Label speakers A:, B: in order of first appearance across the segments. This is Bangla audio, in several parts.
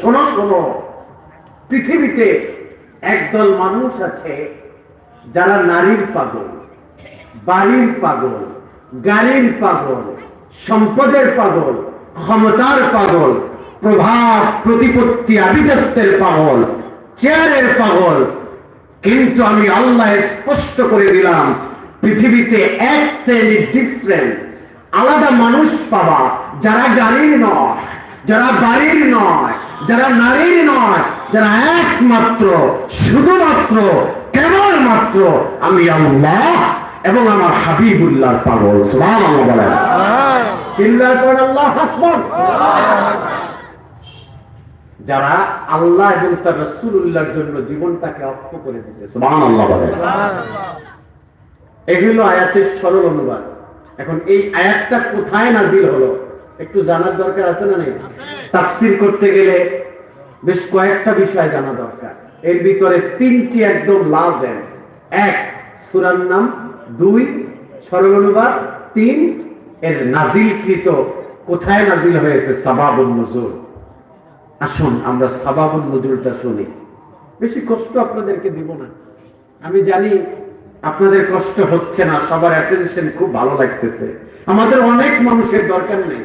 A: শোনো শোনো। পৃথিবীতে একদল মানুষ আছে, যারা নারীর পাগল, বাড়ির পাগল, গাড়ির পাগল, সম্পদের পাগল, ক্ষমতার পাগল, প্রভাব, প্রতিপত্তি, আভিজাত্যের পাগল, চেয়ারের পাগল। কিন্তু আমি আল্লাহ স্পষ্ট করে দিলাম, পৃথিবীতে এক শ্রেণির ডিফারেন্ট আলাদা মানুষ পাবা। যারা গাড়ির নয় যারা বাড়ির নয় যারা নারীর নয় যারা একমাত্র শুধুমাত্র কেবলমাত্র আমি আল্লাহ এবং আমার হাবিবুল্লাহর পাগল। সুবহানাল্লাহ বলেন। চিল্লার পর আল্লাহ আকবার। যারা আল্লাহ এবং তার রাসূলুল্লাহর জন্য জীবনটাকে অক্ষ করে দিয়েছে সুবহানাল্লাহ বলেন। এগুলো আয়াতের সরল অনুবাদ। এখন এই আয়াতটা কোথায় নাজিল হলো? একটু জানার দরকার আছে না নেই? তাফসির করতে গেলে বেশ কয়েকটা বিষয় জানা দরকার। এর ভিতরে তিনটি একদম লাজেম এক, সুরার নাম। দুই সরল অনুবাদ তিন, এর নাজিলকৃত কোথায় নাজিল হয়েছে? সাবাবুল নজুল। আসুন, আমরা সাবাবুল নজুলটা শুনি। বেশি কষ্ট আপনাদেরকে দিব না। আমি জানি আপনাদের কষ্ট হচ্ছে না, সবার অ্যাটেনশন খুব ভালো লাগতেছে। আমাদের অনেক মানুষের দরকার নেই।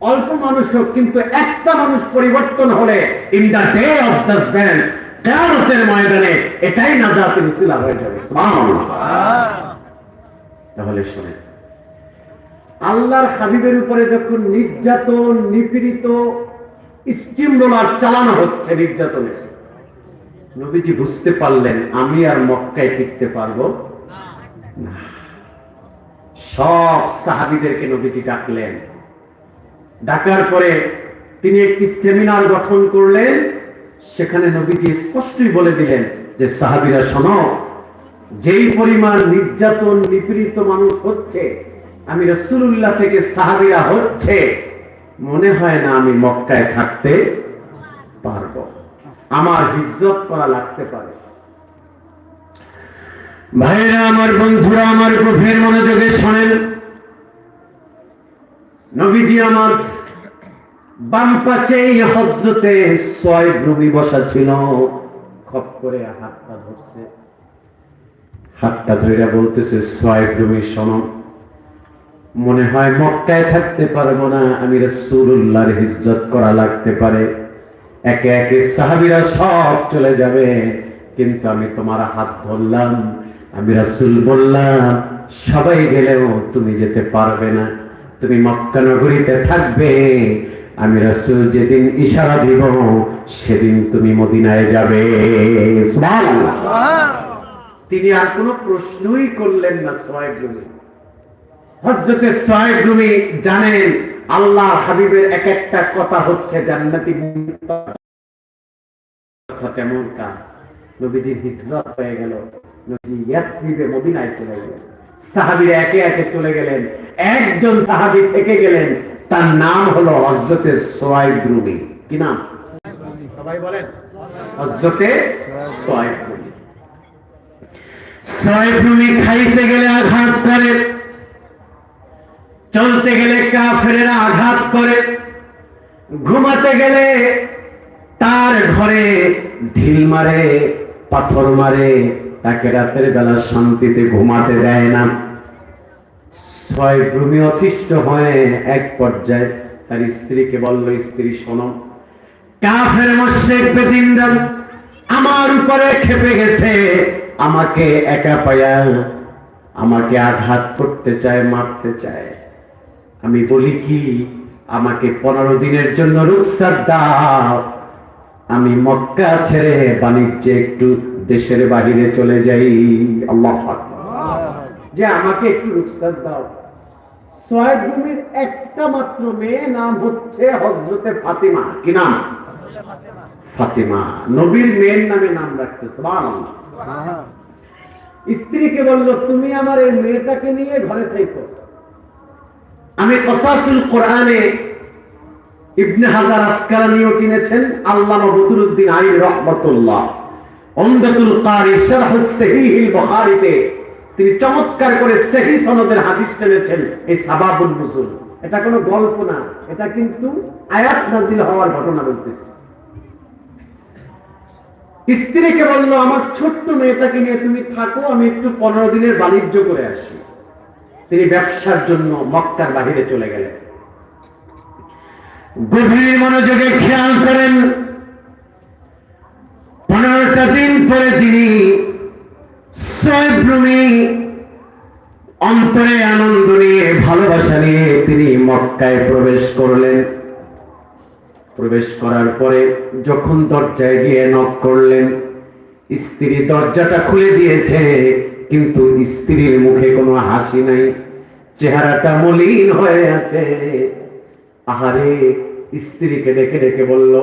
A: অল্প মানুষ হোক, কিন্তু একটা মানুষ পরিবর্তন হলে in the day of judgement কিয়ামতের ময়দানে এটাই নাজাতের উসিলা হয়ে যাবে। তাহলে শুনেন, আল্লাহর হাবিবের উপরে যখন নির্যাতন, নিপীড়িত স্টিম রোলার চালানো হচ্ছে নির্যাতনে নবীজি বুঝতে পারলেন, আমি আর মক্কায় টিকতে পারব না। সব সাহাবিদেরকে নবীজি ডাকলেন। ডাকার পরে তিনি একটি সেমিনার গঠন করলেন, সেখানে নবীজি স্পষ্টই বলে দিলেন যে, সাহাবিরা শোনো, যেই পরিমাণ নির্যাতন, নিপীড়িত মানুষ হচ্ছে, আমি রসুল্লাহ থেকে সাহাবিরা হচ্ছে, মনে হয় না আমি মক্কায় থাকতে আমার হিজ্জত করা লাগতে পারে। ভাইরা, আমার বন্ধুরা, আমার গভীর মনোযোগে শোনেন। নবীজি আমার বাম পাশে এই হজরতে ছয় ভূমি বসা ছিল। খপ করে হাতটা ধরছে। হাতটা ধরে বলতেছে ছয় ভূমি শোনো। মনে হয় মক্কায় থাকতে পারব না, আমি রসুল্লাহর হিজ্জত করা লাগতে পারে। একে একে সাহাবিরা সব চলে যাবে। কিন্তু আমি তোমার হাত ধরলাম, আমি রাসুল বললাম, সবাই গেলেও তুমি যেতে পারবে না, তুমি মক্কা নগরীতে থাকবে, আমি রাসুল যেদিন ইশারা দিব, সেদিন তুমি মদিনায় যাবে। তিনি আর কোনো প্রশ্নই করলেন না সোয়েব রুমি। হজরতে সোয়েব রুমি জানেন আল্লাহ হাবিবের এক একটা কথা হচ্ছে জান্নাতি কথা তেমন কাজ। নবীজির হিজরত হয়ে গেল। নবী ইয়াসরিবে মদিনায় চলে একে একে চলে গেলেন। একজন সাহাবী থেকে গেলেন। তার নাম হলো হজরতে সোয়াইব রুমি কি নাম? সবাই বলেন। হজরতে সোয়াইব সোয়াইব খাইতে গেলে আঘাত করে। চলতে গেলে কাফেরেরা আঘাত করে। ঘুমাতে গেলে তার ঘরে ঢিল মারে, পাথর মারে, তাকে রাতের বেলা শান্তিতে ঘুমাতে দেয় না। ভূমি অতিষ্ঠ হয়ে এক পর্যায়ে তার স্ত্রীকে বলল, স্ত্রী, শোনো, কাফের মোশেক বেদিনরা আমার উপরে খেপে গেছে। আমাকে একা পায়া, আমাকে আঘাত করতে চায়, মারতে চায়। আমি বলি কি আমাকে পনেরো দিনের জন্য রুখসাত দাও। আমি মক্কা ছেড়ে বাণিজ্যে একটু দেশের বাহিরে চলে যাই। আল্লাহ যে আমাকে একটু রুখসাত দাও। সোয়েব ভূমির একটা মাত্র মেয়ে নাম হচ্ছে হজরতে ফাতিমা। কি নাম? ফাতিমা। নবীর মেয়ের নামে নাম রাখছে স্ত্রীকে বলল তুমি আমার এই মেয়েটাকে নিয়ে ঘরে থেকো আমি কসাসুল কোরআনে ইবনে হাজার আসকালানিও কিনেছেন আল্লামা বদরুদ্দিন আইন রহমতুল্লাহ। তিনি চমৎকার করে সনদের হাদিস টেনেছেন, এই সাবাবুল এটা কোনো গল্প না, এটা কিন্তু আয়াত নাজিল হওয়ার ঘটনা বলতেছে। স্ত্রীকে বলল, আমার ছোট্ট মেয়েটাকে নিয়ে তুমি থাকো, আমি একটু পনেরো দিনের বাণিজ্য করে আসি। তিনি ব্যবসার জন্য মক্কার বাহিরে চলে গেলেন। গভীর মনোযোগে খেয়াল করেন। পনেরোটা দিন পরে তিনি অন্তরে আনন্দ নিয়ে, ভালোবাসা নিয়ে তিনি মক্কায় প্রবেশ করলেন। প্রবেশ করার পরে যখন দরজায় গিয়ে নক করলেন, স্ত্রী দরজাটা খুলে দিয়েছে। কিন্তু স্ত্রীর মুখে কোনো হাসি নাই। চেহারাটা মলিন হয়ে আছে। আহারে, স্ত্রীকে ডেকে ডেকে বলল,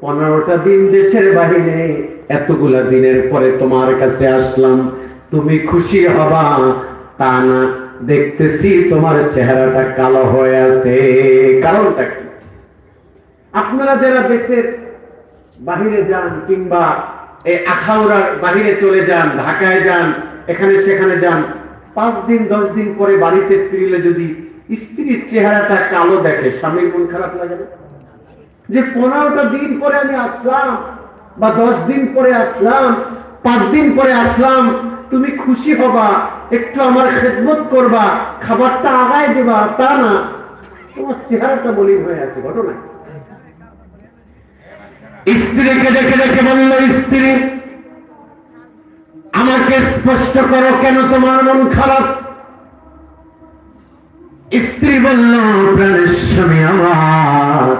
A: পনেরোটা দিন দেশের বাহিরে, এতগুলা দিনের পরে তোমার কাছে আসলাম। তুমি খুশি হবা? তা না, দেখতেছি তোমার চেহারাটা কালো হয়ে আছে। কারণটা কি? আপনারা যারা দেশের বাহিরে যান কিংবা এই আখাউড়ার বাহিরে চলে যান, ঢাকায় যান এখানে সেখানে যান। পাঁচ দিন, দশ দিন পরে বাড়িতে ফিরলে যদি স্ত্রীর চেহারাটা কালো দেখে, স্বামীর মন খারাপ লাগে না? যে পনেরোটা দিন পরে আমি আসলাম বা দশ দিন পরে আসলাম, পাঁচ দিন পরে আসলাম, তুমি খুশি হবা, একটু আমার খেদমত করবা, খাবারটা আগায় দেবা, তা না। তোমার চেহারাটা বলি হয়ে আছে, ঘটনা। স্ত্রীকে দেখে দেখে বলল, স্ত্রী আমাকে স্পষ্ট করো কেন তোমার মন খারাপ? স্ত্রী বলল প্রাণের স্বামী আমার।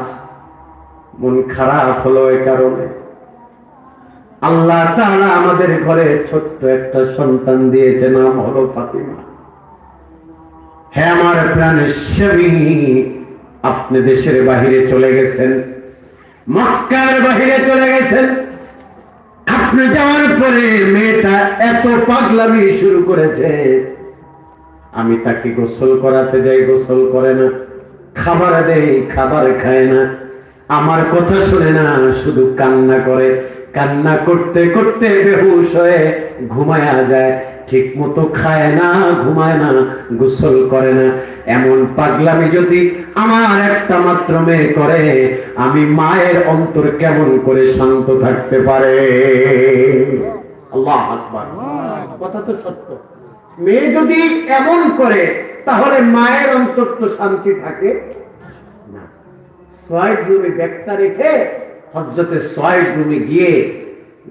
A: মন খারাপ হলো এ কারণে। আল্লাহ তাআলা আমাদের ঘরে ছোট্ট একটা সন্তান দিয়েছে নাম হলো ফাতিমা। হ্যাঁ আমার প্রাণের স্বামী, আপনি দেশের বাহিরে চলে গেছেন, মক্কার বাহিরে চলে গেছেন। যাওয়ার পরে মেয়েটা এত পাগলামি শুরু করেছে। আমি তাকে গোসল করাতে যাই, গোসল করে না। খাবার দেয় খাবার খায় না। আমার কথা শুনে না, শুধু কান্না করে। কান্না করতে করতে বেহুশ হয়ে ঘুমায়া যায়। ঠিক মতো খায় না, ঘুমায় না, গোসল করে না। এমন পাগলামি যদি আমার একটা মাত্র মেয়ে করে, আমি মায়ের অন্তর কেমন করে শান্ত থাকতে পারে? আল্লাহ আকবার। কথা তো সত্য। মেয়ে যদি এমন করে, তাহলে মায়ের অন্তর তো শান্তি থাকে না। রেখে হজরতে সোয়াইড রুমে গিয়ে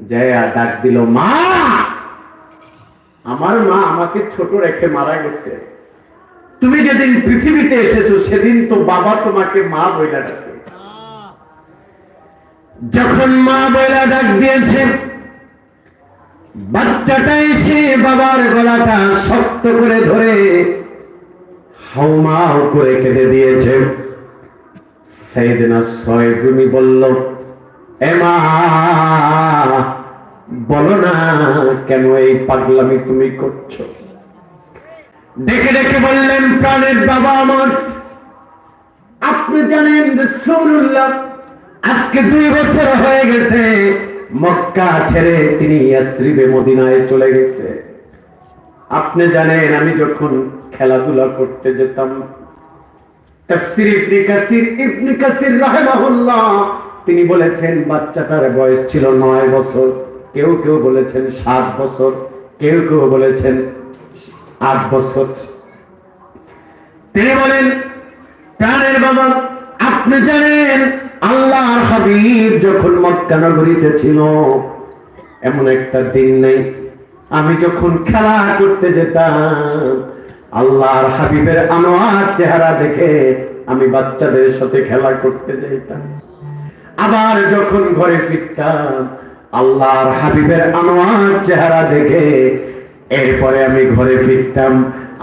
A: জয়া ডাক দিল, মা! আমার মা আমাকে ছোট রেখে মারা গেছে। তুমি যেদিন পৃথিবীতে এসেছ, সেদিন তো বাবা তোমাকে মা বইলা ডাকে। যখন মা বইলা ডাক দিয়েছে, বাচ্চাটা এসে বাবার গলাটা শক্ত করে ধরে হাউমাউ করে কেঁদে দিয়েছে। সেইদিনা সয়গুনি বলল এমা বলো না কেন এই পাগলামি তুমি করছ? ডেকে ডেকে বললেন, প্রাণের বাবা আমার, আপনি জানেন রসুল্লাহ আজকে দুই বছর হয়ে গেছে, মক্কা ছেড়ে তিনি ইয়াসরিবে মদিনায় চলে গেছে। আপনি জানেন, আমি যখন খেলাধুলা করতে যেতাম, তাফসীর ইবনে কাসির ইবনে কাসির রাহিমাহুল্লাহ, তিনি বলেছেন, বাচ্চাটার বয়স ছিল নয় বছর। কেউ কেউ বলেছেন সাত বছর, কেউ কেউ বলেছেন আট বছর। তিনি বলেন প্রাণের বাবা, আপনি জানেন, আল্লাহর হাবিব যখন মক্কা নগরীতে ছিল, এমন একটা দিন নেই। আমি যখন খেলা করতে যেতাম, আল্লাহর হাবিবের আনোয়ার চেহারা দেখে আমি বাচ্চাদের সাথে খেলা করতে যেতাম। আবার যখন ঘরে ফিরতাম আল্লাহর হাবিবের আনোয়ার চেহারা দেখে এরপরে আমি ঘরে ফিরতাম।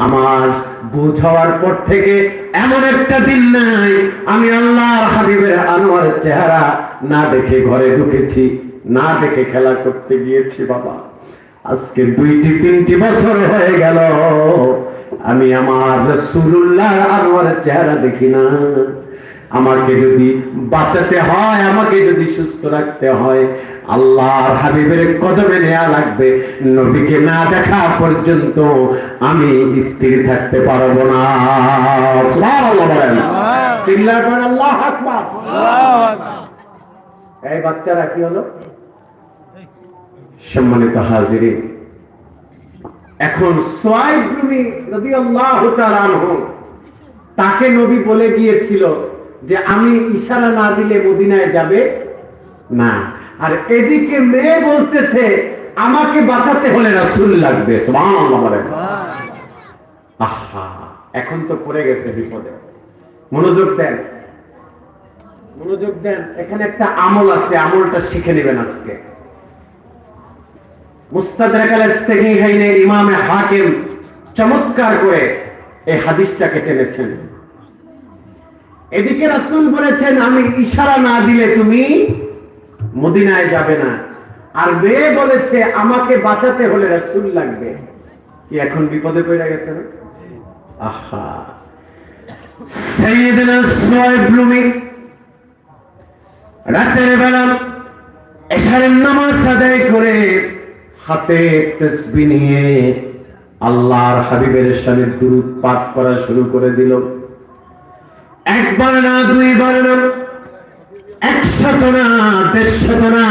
A: আমার বুঝ হওয়ার পর থেকে এমন একটা দিন নাই, আমি আল্লাহর হাবিবের আনোয়ার চেহারা না দেখে ঘরে ঢুকেছি, না দেখে খেলা করতে গিয়েছি বাবা। আজকে দুইটি, তিনটি বছর হয়ে গেল, আমি আমার রসুল্লাহ আনোয়ার চেহারা দেখি না। আমাকে যদি বাঁচাতে হয়, আমাকে যদি সুস্থ রাখতে হয় আল্লাহর হাবিবের কদমে নেওয়া লাগবে। নবীকে না দেখা পর্যন্ত আমি স্থির থাকতে পারব না। আল্লাহ এই বাচ্চারা কি হলো? সম্মানিত হাজিরি এখন সোয়াইব রুমি রাদিয়াল্লাহু তাআলা আনহু তাকে নবী বলে গিয়েছিল যে আমি ইশারা না দিলে মদিনায় যাবে না। আর এদিকে মেয়ে বলতেছে, আমাকে বাঁচাতে হলে রাসূল লাগবে। এখন তো পড়ে গেছে বিপদে। মনোযোগ দেন। মনোযোগ দেন। এখানে একটা আমল আছে, আমলটা শিখে নেবেন আজকে। ইমামে হাকিম চমৎকার করে এই হাদিসটাকে টেনেছেন। এদিকে রাসূল বলেছেন, আমি ইশারা না দিলে তুমি মদিনায় যাবে না। আর মেয়ে বলেছে, আমাকে বাঁচাতে হলে রাসূল লাগবে। কি এখন বিপদে পড়ে গেছে না? আহা। রাতের বেলা এশারের নামাজ আদায় করে হাতে তসবি নিয়ে আল্লাহর হাবিবের সামনে দুরুদ পাঠ করা শুরু করে দিল। একবার না, দুইবার না একশত না দেড়শত না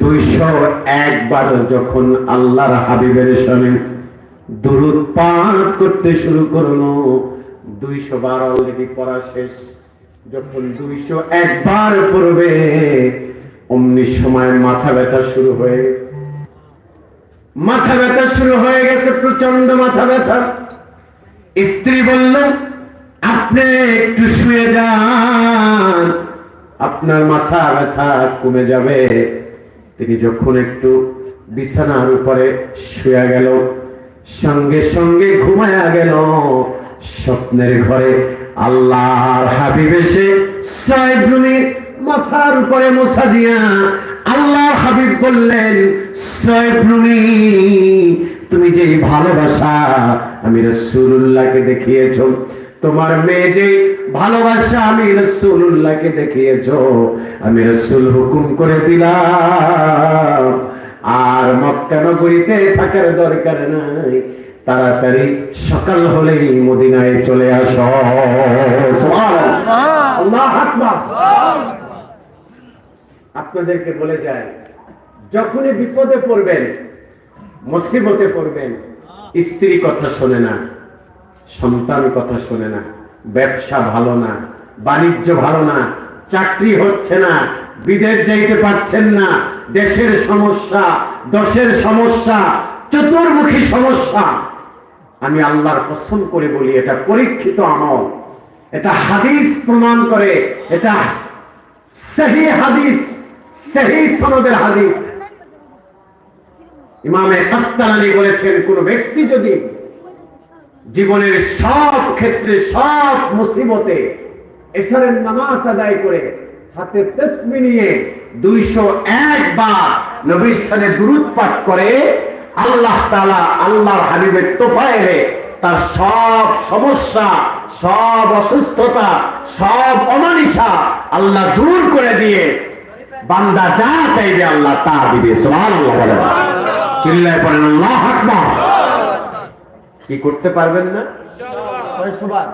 A: দুইশো একবার যখন আল্লাহর হাবিবের সামনে দুরুদ পাঠ করতে শুরু করল, দুইশো বার অলরেডি পড়া শেষ। যখন দুইশো একবার পড়বে, অমনি সময় মাথা ব্যথা শুরু হয়ে মাথা ব্যথা শুরু হয়ে গেছে প্রচণ্ড মাথা ব্যথা। স্ত্রী বলল, আপনি একটু শুয়ে যান। আপনার মাথা ব্যথা কমে যাবে। তিনি যখন একটু বিছানার উপরে শুয়ে গেল, সঙ্গে সঙ্গে ঘুমায়া গেল, স্বপ্নের ঘরে আল্লাহর হাবিব এসে সাইব্রুমির মাথার উপরে মোছা দিয়া আল্লাহর হাবিব বললেন সাইব্রুমি তুমি যে ভালোবাসা আমি রসুল্লাহকে দেখিয়েছ তোমার মেয়ে যে ভালোবাসা আমি রসুল্লাহকে দেখিয়েছ আমি রসুল হুকুম করে দিলাম। আর মক্কা নগরীতে থাকার দরকার নাই। তাড়াতাড়ি সকাল হলেই মদিনায় চলে আস। আপনাদেরকে বলে যায় যখনই বিপদে পড়বেন মুসিবতে পড়বেন স্ত্রী কথা শোনে না। সন্তান কথা শোনে না, ব্যবসা ভালো না, বাণিজ্য ভালো না, চাকরি হচ্ছে না, বিদেশ যাইতে পারছেন না, দেশের সমস্যা, দশের সমস্যা, চতুর্মুখী সমস্যা। আমি আল্লাহর কসম করে বলি, এটা পরীক্ষিত আমল, এটা হাদিস প্রমাণ করে, এটা সহি হাদিস, সহি সনদের হাদিস। ইমামে কাস্তালানি বলেছেন, কোন ব্যক্তি যদি জীবনের সব ক্ষেত্রে সব মুসিবতে এসরের নামাজ আদায় করে হাতে তসবি নিয়ে দুইশো একবার নবীর সাথে দুরুদ পাঠ করে আল্লাহ তাআলা আল্লাহর হাবিবের তোফায়েলে তার সব সমস্যা সব অসুস্থতা সব অমানিসা আল্লাহ দূর করে দিয়ে বান্দা যা চাইবে আল্লাহ তা দিবে। বলেন। চিল্লায় পড়েন আল্লাহ আকবার। কি করতে পারবেন না? কয়শোবার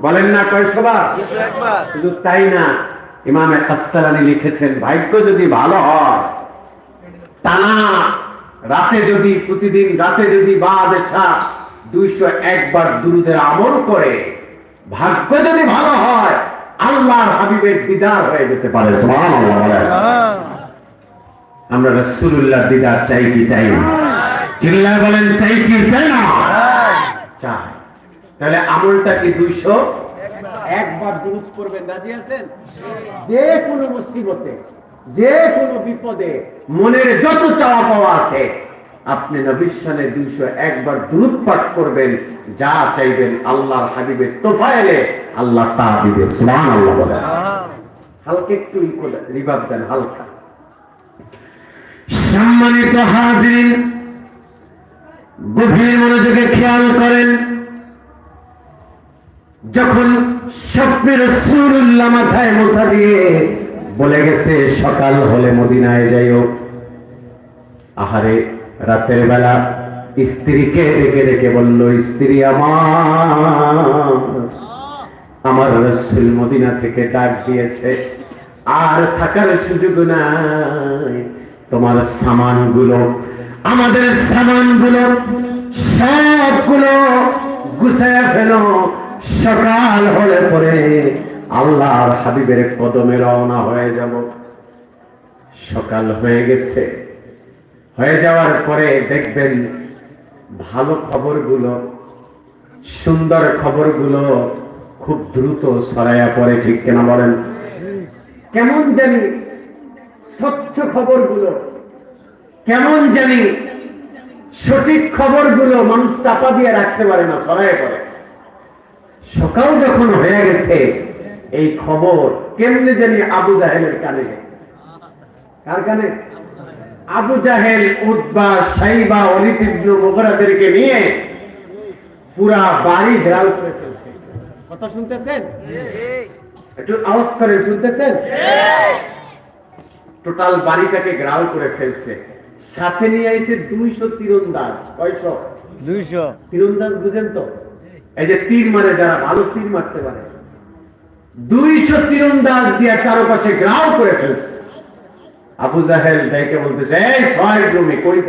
A: বলেন না কয়শোবার শুধু তাই না ইমামে কাস্তালানি লিখেছেন ভাগ্য যদি ভালো হয় টানা রাতে যদি প্রতিদিন রাতে যদি বা দেশা দুইশো একবার দুরুদের আমল করে ভাগ্য যদি ভালো হয় আল্লাহর হাবিবের দিদার হয়ে যেতে পারে। আমরা রাসূলুল্লাহ দিদার চাই কি চাই না? চিল্লায় বলেন চাই কি চাই না? চাই। তাহলে আমলটা কি দুইশো? একবার দুরুদ করবেন রাজি আছেন? যে কোনো মুসিবতে যে কোনো বিপদে মনের যত চাওয়া পাওয়া আছে আপনি নবীর দুইশো একবার দুরুদ পাঠ করবেন যা চাইবেন আল্লাহর হাবিবের তোফায়েলে আল্লাহ তা দিবে সুবহান আল্লাহ বলেন হালকা একটু রিভাব দেন হালকা। সম্মানিত হাজিরিন গভীর মনোযোগে খেয়াল করেন। যখন স্বপ্নের সুরুল্লাহ মাথায় মশা দিয়ে বলে গেছে, সকাল হলে মদিনায় যাইও। আহারে, রাতের বেলা স্ত্রীকে ডেকে ডেকে বলল, স্ত্রী আমার আমার মদিনা থেকে ডাক দিয়েছে। আর থাকার সুযোগ নাই। তোমার সামানগুলো আমাদের সামানগুলো সবগুলো গুছায় ফেলো। সকাল হলে পরে আল্লাহর হাবিবের কদমে রওনা হয়ে যাব। সকাল হয়ে গেছে। হয়ে যাওয়ার পরে দেখবেন ভালো খবরগুলো, সুন্দর খবরগুলো খুব দ্রুত ছড়াইয়া পড়ে, ঠিক কেনা বলেন? কেমন জানি স্বচ্ছ খবরগুলো। কেমন জানি সঠিক খবরগুলো মানুষ চাপা দিয়ে রাখতে পারে না ছড়াইয়া পড়ে। সকাল যখন হয়ে গেছে এই খবর কেমনে জানি আবু জাহেলের কানে গেছে কার কানে? আবু জাহেল উদ্বা সাইবা অলিদ ইবনু মুগরাদেরকে নিয়ে পুরা বাড়ি ঘেরাও করে ফেলছে। কথা শুনতেছেন? একটু আওয়াজ করেন শুনতেছেন? টোটাল বাড়িটাকে ঘেরাও করে ফেলছে। সাথে নিয়ে আইছে দুইশো তীরন্দাজ। কয়শো?
B: দুইশো।
A: তীরন্দাজ বুঝেন তো? এই যে তীর মারে যারা ভালো তীর মারতে পারে। দুইশো তীরন্দাজ দিয়া চারপাশে গ্রাও করে ফেলছে। আবু জাহেল ডাইকে বলতেছে এই রুমি কই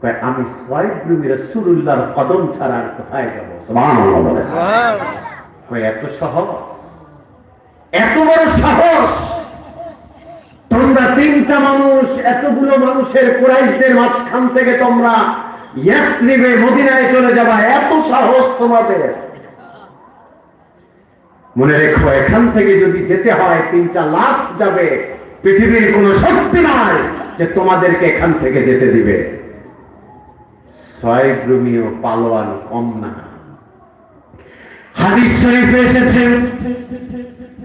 A: কয়, আমি সোয়াইব রুমি রাসূলুল্লাহর কদম ছাড়া আর কোথায় যাব? এত সহজ। এত বড় সাহস! তোমরা তিনটা মানুষ, এতগুলো মানুষের কুরাইশদের মাঝখান থেকে তোমরা ইয়াসরিবে মদিনায় চলে যাবা। এত সাহস তোমাদের। মনে রেখো, এখান থেকে যদি যেতে হয়, তিনটা লাশ যাবে। পৃথিবীর কোনো শক্তি নাই যে তোমাদেরকে এখান থেকে যেতে দিবে। ছয় পালোয়ান কম না। হাদিস শরীফে এসেছে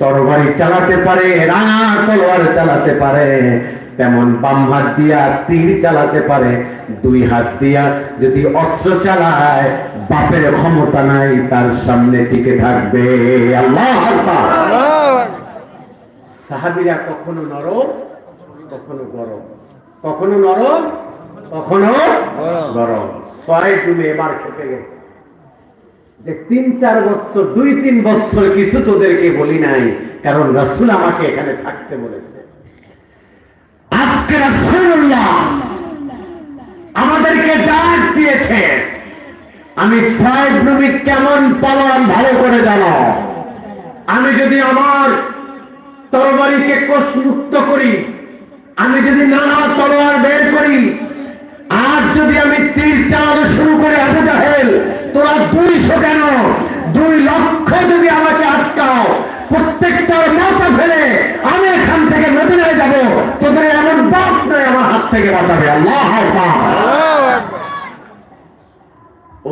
A: তরবারি চালাতে পারে, রাঙা তলোয়ার চালাতে পারে, তেমন বাম হাত দিয়া তীর চালাতে পারে, দুই হাত দিয়া যদি অস্ত্র চালায়, বাপের ক্ষমতা নাই, তার সামনে টিকে থাকবে। আল্লাহ সাহাবীরা কখনো নরম, কখনো গরম। কখনো নরম, কখনো গরম। ছয় তুমি এবার খেপে গেছে। যে তিন, চার বছর, দুই, তিন বছর কিছু তোদেরকে বলি নাই, কারণ রাসূল আমাকে এখানে থাকতে বলেছে। আজকে আমাদেরকে ডাক দিয়েছে। আমি সাহেব নবী কেমন পালন ভালো করে জানো? আমি যদি আমার তরবারিকে কোষমুক্ত করি, আমি যদি নানা প্রত্যেকটার মাথা ফেলে আমি এখান থেকে মদিনায় যাব। তোদের এমন বাপ নয় আমার হাত থেকে বাঁচাবে। আল্লাহ আকবার।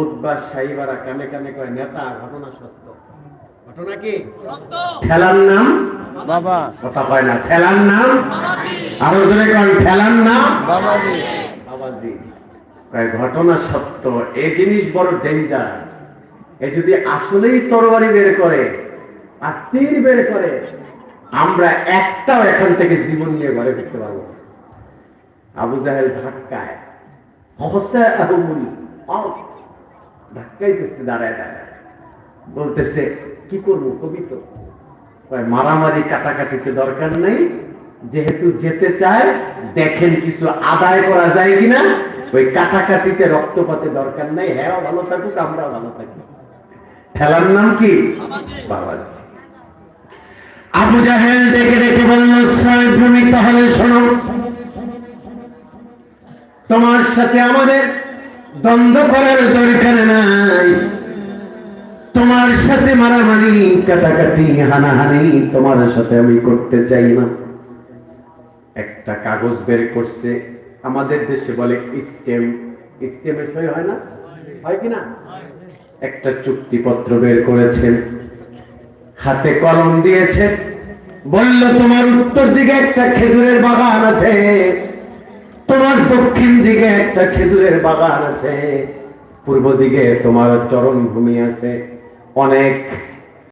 A: উদ্বাস সাইবারা কানে কানে কয় নেতা ঘটনা সত্য। ঘটনা কি? ঠেলার নাম?
B: বাবা।
A: কথা কয় না ঠেলার নাম? আরও জোরে কন ঠেলার নাম?
B: বাবাজি।
A: বাবাজি। কয় ঘটনা সত্য। এই জিনিস বড় ডেঞ্জার এ যদি আসলেই তরবারি বের করে আর তীর বের করে আমরা একটাও এখান থেকে জীবন নিয়ে ঘরে ফিরতে পারব। আবু জাহেল ধাক্কায় ধাক্কাইতেছে, দাঁড়ায় দাঁড়ায়। বলতেছে, কি করব, কবি তো? মারামারি কাটাকাটিতে দরকার নেই। যেহেতু যেতে চায়, দেখেন কিছু আদায় করা যায় কিনা। ওই কাটাকাটিতে রক্তপাতে দরকার নেই। হ্যাঁ ভালো থাকুক, আমরাও ভালো থাকি। ঠেলার নাম কি? বাবাজি। আবু জাহেল ডেকে ডেকে বলল, সাহেব ভূমি তাহলে শোনো। তোমার সাথে আমাদের দ্বন্দ্ব করার দরকার নাই। তোমার সাথে মারামারি, কাটাকাটি, হানাহানি তোমার সাথে আমি করতে চাই না। একটা কাগজ বের করছে, আমাদের দেশে বলে স্টেম স্টেমের সই হয় না? হয় কি না? একটা চুক্তিপত্র বের করেছেন। হাতে কলম দিয়েছে। বলল, তোমার উত্তর দিকে একটা খেজুরের বাগান আছে। তোমার দক্ষিণ দিকে একটা খেজুরের বাগান আছে। পূর্ব দিকে তোমার চরণ ভূমি আছে। অনেক